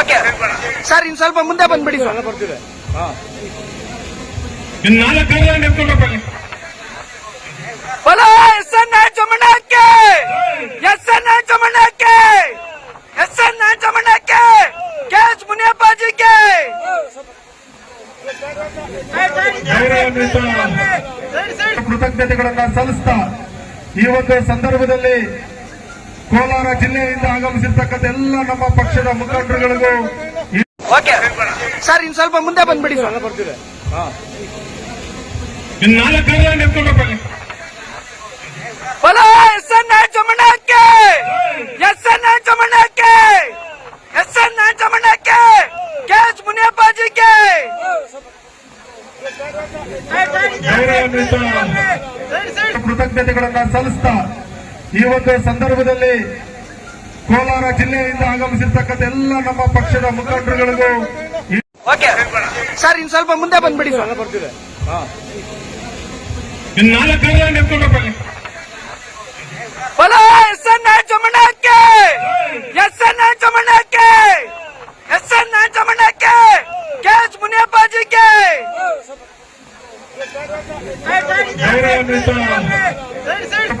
Okay. Sir ಇನ್ ಸ್ವಲ್ಪ ಮುಂದೆ ಬಂದ್ಬಿಡಿ ಸರ್. ಇಲ್ಲಿ. ಬಲ ಎಸ್ ಎನ್ ಚಮಣಕ್ಕೆ! ಎಸ್ ಎನ್ ಚಮಣಕ್ಕೆ! ಎಸ್ ಎನ್ ಚಮಣಕ್ಕೆ! ಕೆ ಎಚ್ ಮುನಿಯಪ್ಪಾಜಿಗೆ ಕೃತಜ್ಞತೆಗಳನ್ನ ಸಲ್ಲಿಸ್ತಾ ಈ ಒಂದು ಸಂದರ್ಭದಲ್ಲಿ ಕೋಲಾರ ಜಿಲ್ಲೆಯಿಂದ ಆಗಮಿಸಿರ್ತಕ್ಕಂಥ ಎಲ್ಲ ನಮ್ಮ ಪಕ್ಷದ ಮುಖಂಡರುಗಳಿಗೂ ಓಕೆ. ಸರ್ ಇನ್ ಸ್ವಲ್ಪ ಮುಂದೆ ಬಂದ್ಬಿಡಿ ನಿಂತ್ಕೊಂಡ್ರಪ್ಪ ಬಲ ಎಸ್ ಎನ್ ಚಮಣಕ್ಕೆ ಎಸ್ ಎನ್ ಚಮಣಕ್ಕೆ ಎಸ್ ಎನ್ ಚಮಣಕ್ಕೆ ಕೆ ಎಚ್ ಮುನಿಯಪ್ಪಾಜಿಗೆ! ಕೃತಜ್ಞತೆಗಳನ್ನ ಸಲ್ಲಿಸ್ತಾ ಈ ಒಂದು ಸಂದರ್ಭದಲ್ಲಿ ಕೋಲಾರ ಜಿಲ್ಲೆಯಿಂದ ಆಗಮಿಸಿರ್ತಕ್ಕಂಥ ಎಲ್ಲ ನಮ್ಮ ಪಕ್ಷದ ಮುಖಂಡರುಗಳಿಗೂ ಸರ್ ಇನ್ ಸ್ವಲ್ಪ ಮುಂದೆ ಬಂದ್ಬಿಡಿ ಸರ್. ಇನ್ನು ನಾಲ್ಕರ ನಿಂತ್ಕೊಂಡ್ರಪ್ಪ ಇಲ್ಲಿ. ಬಲ ಎಸ್ ಎನ್ ಚಮಣಕ್ಕೆ ಎಸ್ ಎನ್ ಚಮಣಕ್ಕೆ ಎಸ್ ಎನ್ ಚಮಣಕ್ಕೆ ಕೆ ಎಚ್ ಮುನಿಯಪ್ಪಾಜಿಗೆ ಗೌರವಾನ್ವಿತ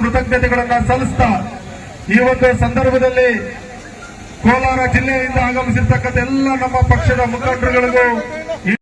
ಕೃತಜ್ಞತೆಗಳನ್ನ ಸಲ್ಲಿಸ್ತಾ ಈ ಒಂದು ಸಂದರ್ಭದಲ್ಲಿ ಕೋಲಾರ ಜಿಲ್ಲೆಯಿಂದ ಆಗಮಿಸಿರ್ತಕ್ಕಂಥ ಎಲ್ಲ ನಮ್ಮ ಪಕ್ಷದ ಮುಖಂಡರುಗಳಿಗೂ